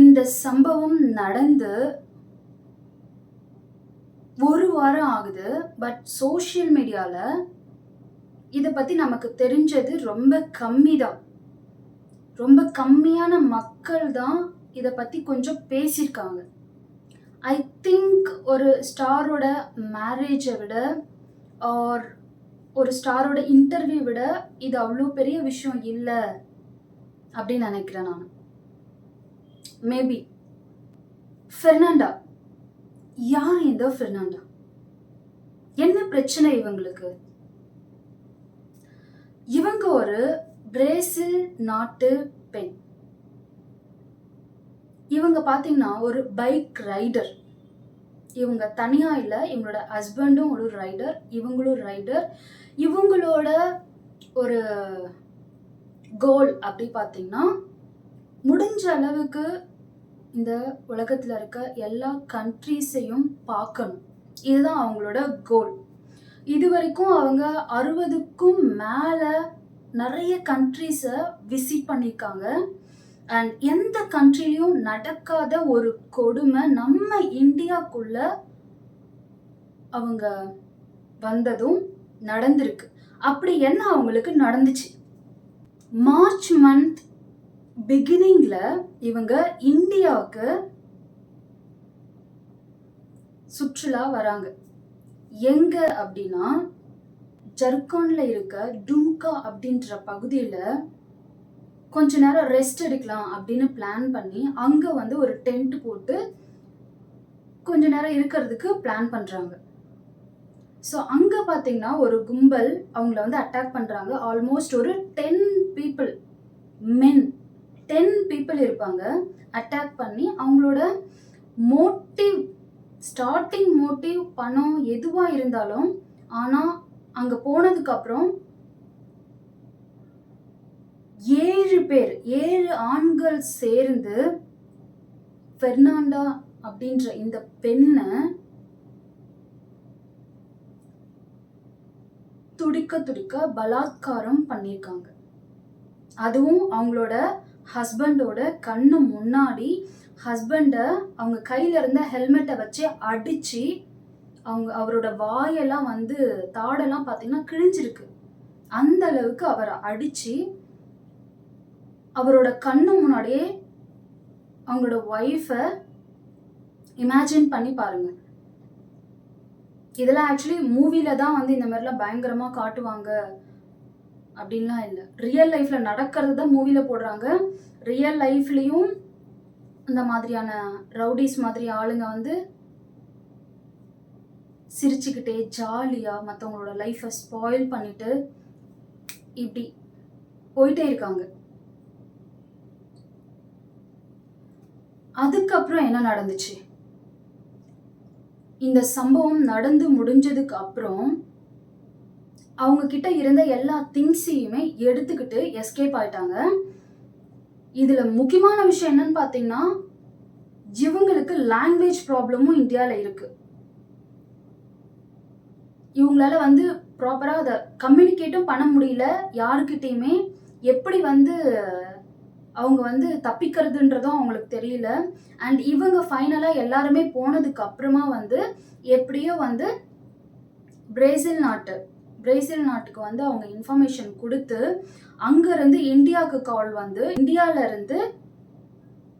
இந்த சம்பவம் நடந்து ஒரு வாரம் ஆகுது. பட் சோஷியல் மீடியாவில் இதை பற்றி நமக்கு தெரிஞ்சது ரொம்ப கம்மி தான் ரொம்ப கம்மியான மக்கள் தான் இதை பற்றி கொஞ்சம் பேசியிருக்காங்க. ஐ திங்க் ஒரு ஸ்டாரோட மேரேஜை விட ஆர் ஒரு ஸ்டாரோட இன்டர்வியூ விட இது அவ்வளோ பெரிய விஷயம் இல்லை அப்படின்னு நினைக்கிறேன் நான். மேபி ஃபெர்னாண்டா யார் இந்த ஃபெர்னாண்டா என்ன பிரச்சனை இவங்களுக்கு? இவங்க ஒரு பிரேசில் நாட்டு பெண். இவங்க பார்த்தீங்கன்னா ஒரு பைக் ரைடர் இவங்க தனியாக இல்லை இவங்களோட ஹஸ்பண்டும் ஒரு ரைடர் இவங்களும் ரைடர் இவங்களோட ஒரு கோல் அப்படி பார்த்தீங்கன்னா முடிஞ்ச அளவுக்கு இந்த உலகத்தில் இருக்க எல்லா கண்ட்ரீஸையும் பார்க்கணும். இதுதான் அவங்களோட கோல் இது வரைக்கும் அவங்க அறுபதுக்கும் மேலே நிறைய கண்ட்ரீஸை விசிட் பண்ணியிருக்காங்க. அண்ட் எந்த கண்ட்ரிலையும் நடக்காத ஒரு கொடுமை நம்ம இந்தியாக்குள்ள அவங்க வந்ததும் நடந்திருக்கு. அப்படி என்ன அவங்களுக்கு நடந்துச்சு? மார்ச் மந்த் பிகினிங்ல இவங்க இந்தியாவுக்கு சுற்றுலா வராங்க. எங்க அப்படின்னா ஜர்கான்ல இருக்க டும்கா அப்படின்ற பகுதியில் கொஞ்ச நேரம் ரெஸ்ட் எடுக்கலாம் அப்படின்னு பிளான் பண்ணி அங்கே வந்து ஒரு டென்ட் போட்டு கொஞ்ச நேரம் இருக்கிறதுக்கு பிளான் பண்ணுறாங்க ஸோ அங்கே பார்த்தீங்கன்னா ஒரு கும்பல் அவங்கள வந்து அட்டாக் பண்ணுறாங்க ஆல்மோஸ்ட் ஒரு ten people men ten people இருப்பாங்க அட்டாக் பண்ணி அவங்களோட மோட்டிவ் ஸ்டார்டிங் மோட்டிவ் பணம் எதுவாக இருந்தாலும் ஆனால் அங்கே போனதுக்கப்புறம் ஏழு பேர் ஏழு ஆண்கள் சேர்ந்து பெர்னாண்டா அப்படின்ற இந்த பெண்ணை துடிக்க துடிக்க பலாத்காரம் பண்ணியிருக்காங்க. அதுவும் அவங்களோட ஹஸ்பண்டோட கண்ணு முன்னாடி ஹஸ்பண்டை அவங்க கையில இருந்த ஹெல்மெட்டை வச்சு அடிச்சு அவங்க அவரோட வாயெல்லாம் வந்து தாடெல்லாம் பார்த்தீங்கன்னா கிழிஞ்சிருக்கு. அந்த அளவுக்கு அவரை அடிச்சு அவரோட கண்ணு முன்னாடியே அவங்களோட ஒய்ஃபை இமேஜின் பண்ணி பாருங்க. இதெல்லாம் ஆக்சுவலி மூவில தான் வந்து இந்த மாதிரிலாம் பயங்கரமா காட்டுவாங்க. அப்படின்லாம் இல்லை. ரியல் லைஃப்பில் நடக்கிறது தான் மூவியில் போடுறாங்க. ரியல் லைஃப்லேயும் இந்த மாதிரியான ரவுடிஸ் மாதிரி ஆளுங்க வந்து சிரிச்சுக்கிட்டே ஜாலியாக மற்றவங்களோட லைஃப்பை ஸ்பாயில் பண்ணிட்டு இப்படி போயிட்டே இருக்காங்க. அதுக்கப்புறம் என்ன நடந்துச்சு? இந்த சம்பவம் நடந்து முடிஞ்சதுக்கு அப்புறம் அவங்க கிட்ட இருந்த எல்லா திங்ஸையுமே எடுத்துக்கிட்டு எஸ்கேப் ஆயிட்டாங்க. இதுல முக்கியமான விஷயம் என்னன்னு பார்த்தீங்கன்னா இவங்களுக்கு லாங்குவேஜ் ப்ராப்ளமும் இந்தியாவில் இருக்கு. இவங்களால வந்து ப்ராப்பராக அதை கம்யூனிகேட்டும் பண்ண முடியல. யாருக்கிட்டேயுமே எப்படி வந்து அவங்க வந்து தப்பிக்கிறதுன்றதும் அவங்களுக்கு தெரியல. அண்ட் இவங்க ஃபைனலாக எல்லாருமே போனதுக்கு அப்புறமா வந்து எப்படியோ வந்து பிரேசில் நாட்டு பிரேசில் நாட்டுக்கு வந்து அவங்க இன்ஃபர்மேஷன் கொடுத்து அங்கேருந்து இந்தியாவுக்கு கால் வந்து இந்தியாவிலேருந்து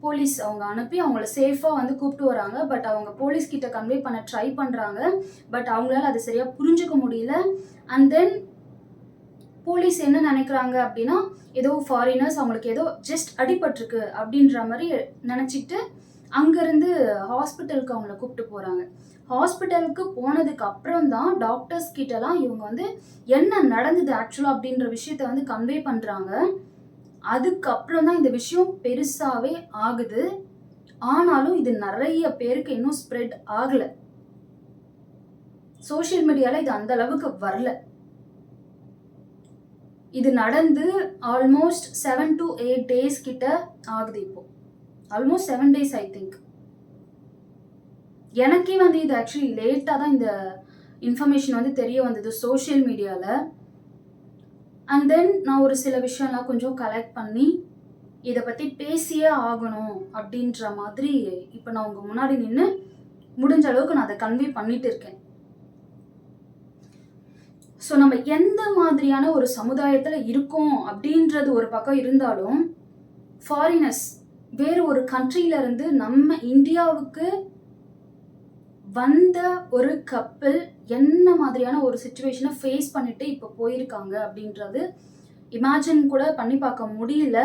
போலீஸ் அவங்க அனுப்பி அவங்கள சேஃபாக வந்து கூப்பிட்டு வராங்க. பட் அவங்க போலீஸ் கிட்ட கன்வே பண்ண ட்ரை பண்ணுறாங்க பட் அவங்களால அதை சரியாக புரிஞ்சுக்க முடியல. அண்ட் தென் போலீஸ் என்ன நினைக்கிறாங்க அப்படின்னா ஏதோ ஃபாரினர்ஸ் அவங்களுக்கு ஏதோ ஜஸ்ட் அடிபட்டிருக்கு அப்படின்ற மாதிரி நினச்சிட்டு அங்கேருந்து ஹாஸ்பிட்டலுக்கு அவங்கள கூப்பிட்டு போகிறாங்க ஹாஸ்பிட்டலுக்கு போனதுக்கு அப்புறம் தான் டாக்டர்ஸ் கிட்டலாம் இவங்க வந்து என்ன நடந்தது ஆக்சுவலாக அப்படின்ற விஷயத்த வந்து கன்வே பண்ணுறாங்க அதுக்கப்புறம் தான் இந்த விஷயம் பெருசாகவே ஆகுது. ஆனாலும் இது நிறைய பேருக்கு இன்னும் ஸ்ப்ரெட் ஆகலை. சோஷியல் மீடியாவில் இது அந்த அளவுக்கு வரல. இது நடந்து almost seven to eight days கிட்ட ஆகுது இப்போ. Almost seven days I think எனக்கே வந்து இது ஆக்சுவலி லேட்டாக தான் இந்த இன்ஃபர்மேஷன் வந்து தெரிய வந்தது சோஷியல் மீடியாவில் அண்ட் தென் நான் ஒரு சில விஷயம்லாம் கொஞ்சம் கலெக்ட் பண்ணி இதை பற்றி பேசியே ஆகணும் அப்படின்ற மாதிரி இப்போ நான் உங்கள் முன்னாடி நின்று முடிஞ்ச அளவுக்கு நான் அதை கன்வே பண்ணிட்டு இருக்கேன். ஸோ நம்ம எந்த மாதிரியான ஒரு சமுதாயத்தில் இருக்கோம் அப்படின்றது ஒரு பக்கம் இருந்தாலும் ஃபாரினர்ஸ் வேறு ஒரு கண்ட்ரியிலேருந்து நம்ம இந்தியாவுக்கு வந்த ஒரு கப்பல் என்ன மாதிரியான ஒரு சுச்சுவேஷனை ஃபேஸ் பண்ணிட்டு இப்போ போயிருக்காங்க அப்படின்றது இமேஜின் கூட பண்ணி பார்க்க முடியல.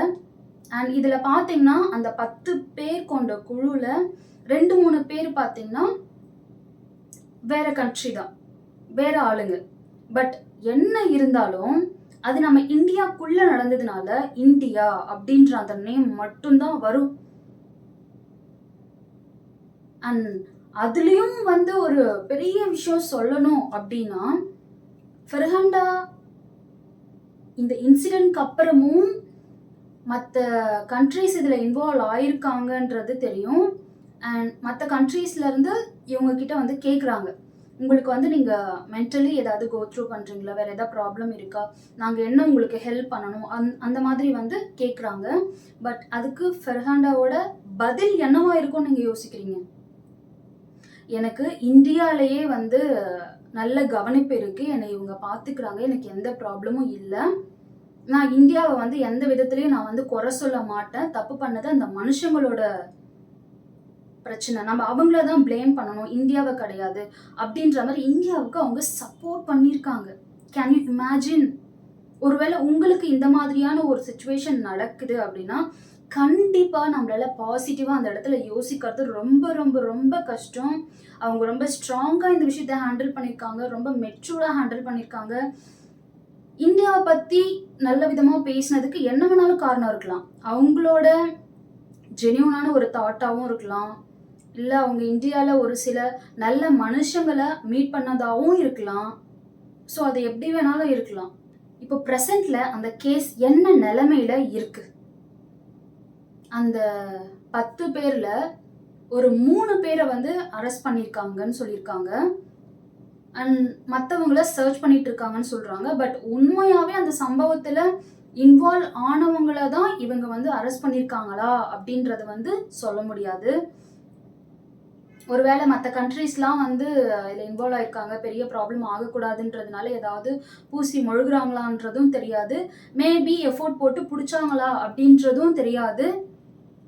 அண்ட் இதில் பார்த்தீங்கன்னா அந்த பத்து பேர் கொண்ட குழுவில் ரெண்டு மூணு பேர் பார்த்தீங்கன்னா வேற கண்ட்ரி தான். வேற ஆளுங்க. பட் என்ன இருந்தாலும் அது நம்ம இந்தியாக்குள்ள நடந்ததுனால இந்தியா அப்படின்ற அந்த நேம் மட்டும்தான் வரும். அண்ட் அதுலேயும் வந்து ஒரு பெரிய விஷயம் சொல்லணும் அப்படின்னா ஃபெர்ஹாண்டா இந்த இன்சிடென்ட்க்கு அப்புறமும் மற்ற கண்ட்ரீஸ் இதில் இன்வால்வ் ஆயிருக்காங்கன்றது தெரியும். அண்ட் மற்ற கண்ட்ரீஸ்லேருந்து இவங்கக்கிட்ட வந்து கேட்குறாங்க உங்களுக்கு வந்து நீங்கள் மென்டலி ஏதாவது கோ த்ரூ பண்ணுறீங்களா வேறு ஏதாவது ப்ராப்ளம் இருக்கா? நாங்கள் என்ன உங்களுக்கு ஹெல்ப் பண்ணணும்? அந் அந்த மாதிரி வந்து கேட்குறாங்க பட் அதுக்கு ஃபெர்ஹாண்டாவோட பதில் என்னவா இருக்கும்னு நீங்கள் யோசிக்கிறீங்க? எனக்கு இந்தியாவிலேயே வந்து நல்ல கவனிப்பு இருக்குது என்னை இவங்க பார்த்துக்கிறாங்க எனக்கு எந்த ப்ராப்ளமும் இல்லை. நான் இந்தியாவை வந்து எந்த விதத்துலையும் நான் வந்து குறை சொல்ல மாட்டேன். தப்பு பண்ணது அந்த மனுஷங்களோட பிரச்சனை. நம்ம அவங்கள தான் ப்ளேம் பண்ணணும். இந்தியாவை கிடையாது. அப்படின்ற மாதிரி இந்தியாவுக்கு அவங்க சப்போர்ட் பண்ணியிருக்காங்க கேன் யூ இமேஜின் ஒருவேளை உங்களுக்கு இந்த மாதிரியான ஒரு சுச்சுவேஷன் நடக்குது அப்படின்னா கண்டிப்பாக நம்மளால பாசிட்டிவாக அந்த இடத்துல யோசிக்கிறது ரொம்ப ரொம்ப ரொம்ப கஷ்டம். அவங்க ரொம்ப ஸ்ட்ராங்காக இந்த விஷயத்த ஹேண்டில் பண்ணியிருக்காங்க. ரொம்ப மெச்சூர்டாக ஹேண்டில் பண்ணியிருக்காங்க. இந்தியாவை பற்றி நல்ல விதமாக பேசினதுக்கு என்ன வேணாலும் காரணம் இருக்கலாம். அவங்களோட ஜெனியூனான ஒரு தாட்டாகவும் இருக்கலாம். இல்லை அவங்க இந்தியாவில் ஒரு சில நல்ல மனுஷங்களை மீட் பண்ணதாகவும் இருக்கலாம். ஸோ அது எப்படி வேணாலும் இருக்கலாம். இப்போ ப்ரெசண்ட்ல அந்த கேஸ் என்ன நிலைமையில இருக்கு? அந்த பத்து பேரில் ஒரு மூணு பேரை வந்து அரெஸ்ட் பண்ணியிருக்காங்கன்னு சொல்லியிருக்காங்க அண்ட் மற்றவங்கள சர்ச் பண்ணிட்டு இருக்காங்கன்னு சொல்கிறாங்க பட் உண்மையாகவே அந்த சம்பவத்தில் இன்வால்வ் ஆனவங்கள தான் இவங்க வந்து அரெஸ்ட் பண்ணியிருக்காங்களா அப்படின்றது வந்து சொல்ல முடியாது. ஒருவேளை மற்ற கண்ட்ரீஸ்லாம் வந்து இதில் இன்வால்வ் ஆயிருக்காங்க. பெரிய ப்ராப்ளம் ஆகக்கூடாதுன்றதுனால ஏதாவது பூசி மொழுகுறாங்களான்றதும் தெரியாது. மேபி எஃபோர்ட் போட்டு பிடிச்சாங்களா அப்படின்றதும் தெரியாது.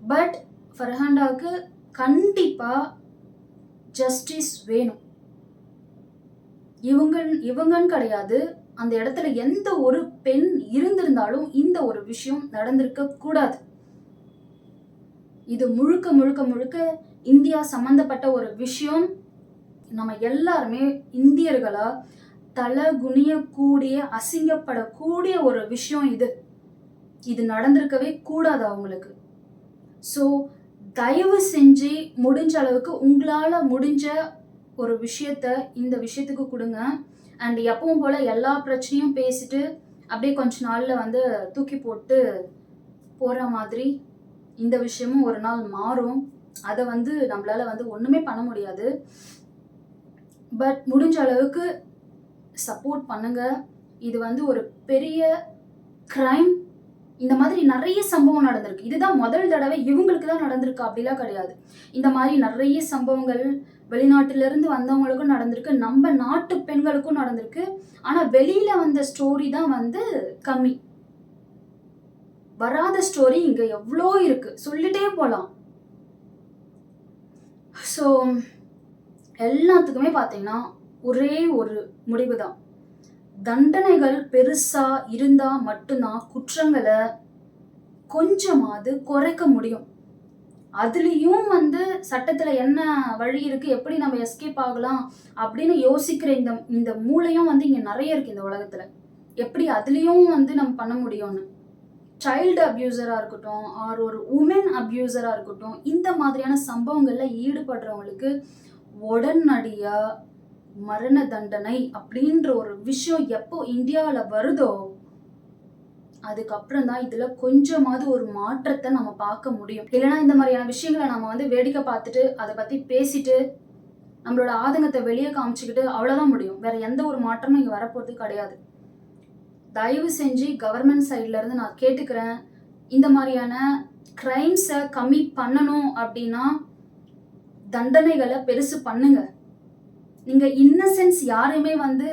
பட் ஃபர்ஹாண்டாவுக்கு கண்டிப்பாக ஜஸ்டிஸ் வேணும். இவங்க இவங்கன்னு கிடையாது. அந்த இடத்துல எந்த ஒரு பெண் இருந்திருந்தாலும் இந்த ஒரு விஷயம் நடந்திருக்க கூடாது. இது முழுக்க முழுக்க முழுக்க இந்தியா சம்பந்தப்பட்ட ஒரு விஷயம். நம்ம எல்லாருமே இந்தியர்களா தலை குனியக்கூடிய அசிங்கப்படக்கூடிய ஒரு விஷயம் இது. இது நடந்திருக்கவே கூடாது அவங்களுக்கு. ஸோ தயவு செஞ்சு முடிஞ்ச அளவுக்கு உங்களால் முடிஞ்ச ஒரு விஷயத்த இந்த விஷயத்துக்கு கொடுங்க. அண்ட் எப்பவும் போல் எல்லா பிரச்சனையும் பேசிட்டு அப்படியே கொஞ்ச நாளில் வந்து தூக்கி போட்டு போகிற மாதிரி இந்த விஷயமும் ஒரு நாள் மாறும். அதை வந்து நம்மளால் வந்து ஒன்றுமே பண்ண முடியாது. பட் முடிஞ்ச அளவுக்கு சப்போர்ட் பண்ணுங்க. இது வந்து ஒரு பெரிய க்ரைம் இந்த மாதிரி நிறைய சம்பவம் நடந்திருக்கு. இதுதான் முதல் தடவை இவங்களுக்கு தான் நடந்திருக்கு. அப்படிலாம் கிடையாது. இந்த மாதிரி நிறைய சம்பவங்கள் வெளிநாட்டிலிருந்து வந்தவங்களுக்கும் நடந்திருக்கு. நம்ம நாட்டு பெண்களுக்கும் நடந்திருக்கு. ஆனால் வெளியில் வந்த ஸ்டோரி தான் வந்து கம்மி. வராத ஸ்டோரி இங்கே எவ்வளோ இருக்கு. சொல்லிட்டே போகலாம் ஸோ எல்லாத்துக்குமே பார்த்தீங்கன்னா ஒரே ஒரு முடிவு தான் தண்டனைகள் பெருசா இருந்தா மட்டும்தான் குற்றங்களை கொஞ்சமாவது குறைக்க முடியும். அதுலேயும் வந்து சட்டத்தில் என்ன வழி இருக்கு? எப்படி நம்ம எஸ்கேப் ஆகலாம்? அப்படின்னு யோசிக்கிற இந்த இந்த மூளையும் வந்து இங்கே நிறைய இருக்கு இந்த உலகத்தில். எப்படி அதுலேயும் வந்து நம்ம பண்ண முடியும்னு? சைல்டு அப்யூசராக இருக்கட்டும் ஆர் ஒரு உமன் அப்யூசராக இருக்கட்டும் இந்த மாதிரியான சம்பவங்களில் ஈடுபடுறவங்களுக்கு உடனடியாக மரண தண்டனை அப்படின்ற ஒரு விஷயம் எப்போ இந்தியாவில் வருதோ அதுக்கப்புறம் தான் இதில் கொஞ்சமாவது ஒரு மாற்றத்தை நம்ம பார்க்க முடியும். இல்லைன்னா இந்த மாதிரியான விஷயங்களை நம்ம வந்து வேடிக்கை பார்த்துட்டு அதை பற்றி பேசிட்டு நம்மளோட ஆதங்கத்தை வெளியே காமிச்சிக்கிட்டு அவ்வளோதான் முடியும். வேற எந்த ஒரு மாற்றமும் இங்கே வரப்போகிறது கிடையாது. தயவு செஞ்சு கவர்மெண்ட் சைட்ல இருந்து நான் கேட்டுக்கிறேன் இந்த மாதிரியான க்ரைம்ஸை கம்மி பண்ணணும் அப்படின்னா தண்டனைகளை பெருசு பண்ணுங்க. நீங்க இன்னசென்ஸ் யாரையுமே வந்து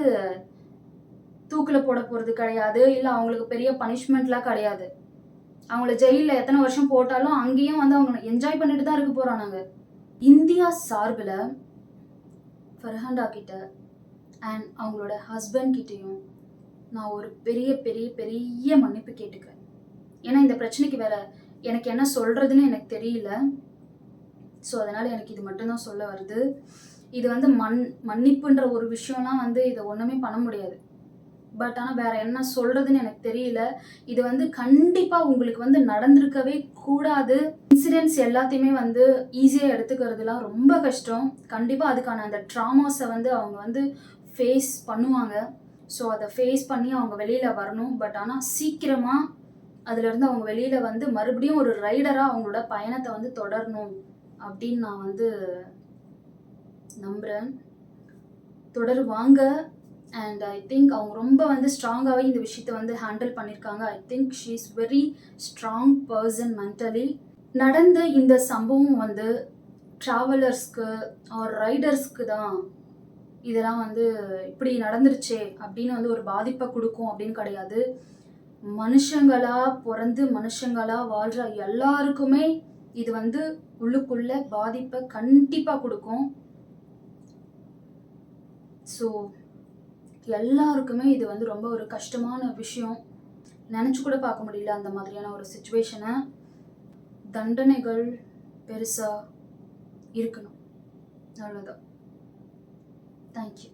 தூக்கில் போட போகிறது கிடையாது. இல்லை அவங்களுக்கு பெரிய பனிஷ்மெண்ட்லாம் கிடையாது. அவங்கள ஜெயிலில் எத்தனை வருஷம் போட்டாலும் அங்கேயும் வந்து அவங்க என்ஜாய் பண்ணிட்டு தான் இருக்க போகிறானாங்க இந்தியா சார்பில் ஃபர்ஹாண்டா கிட்ட அண்ட் அவங்களோட ஹஸ்பண்ட் கிட்டேயும் நான் ஒரு பெரிய பெரிய பெரிய மன்னிப்பு கேட்டுக்கிறேன். ஏன்னா இந்த பிரச்சனைக்கு வேற எனக்கு என்ன சொல்கிறதுன்னு எனக்கு தெரியல. ஸோ அதனால் எனக்கு இது மட்டும்தான் சொல்ல வருது. இது வந்து மண் மன்னிப்புன்ற ஒரு விஷயம்லாம் வந்து இதை ஒன்றுமே பண்ண முடியாது. பட் ஆனால் வேற என்ன சொல்கிறதுன்னு எனக்கு தெரியல. இது வந்து கண்டிப்பாக உங்களுக்கு வந்து நடந்திருக்கவே கூடாது. இன்சிடென்ட்ஸ் எல்லாத்தையுமே வந்து ஈஸியாக எடுத்துக்கிறதுலாம் ரொம்ப கஷ்டம். கண்டிப்பாக அதுக்கான அந்த ட்ராமாஸை வந்து அவங்க வந்து ஃபேஸ் பண்ணுவாங்க. ஸோ அதை ஃபேஸ் பண்ணி அவங்க வெளியில் வரணும். பட் ஆனால் சீக்கிரமாக அதுலேருந்து அவங்க வெளியில் வந்து மறுபடியும் ஒரு ரைடராக அவங்களோட பயணத்தை வந்து தொடரணும் அப்படின்னு நான் வந்து நம்புகிறேன் தொடருவாங்க அண்ட் ஐ திங்க் அவங்க ரொம்ப வந்து ஸ்ட்ராங்காகவே இந்த விஷயத்தை வந்து ஹேண்டில் பண்ணியிருக்காங்க I think she is very strong person mentally நடந்த இந்த சம்பவம் வந்து ட்ராவலர்ஸ்க்கு ஆர் ரைடர்ஸ்க்கு தான். இதெல்லாம் வந்து இப்படி நடந்துருச்சே அப்படின்னு வந்து ஒரு பாதிப்பை கொடுக்கும் அப்படின்னு கிடையாது. மனுஷங்களா பிறந்து மனுஷங்களா வாழ்கிற எல்லாருக்குமே இது வந்து உள்ளுக்குள்ள பாதிப்பை கண்டிப்பாக கொடுக்கும். ஸோ எல்லாருக்குமே இது வந்து ரொம்ப ஒரு கஷ்டமான விஷயம். நினச்சி கூட பார்க்க முடியல அந்த மாதிரியான ஒரு சுச்சுவேஷனை தண்டனைகள் பெருசாக இருக்கணும். அவ்வளோதான் தேங்க்யூ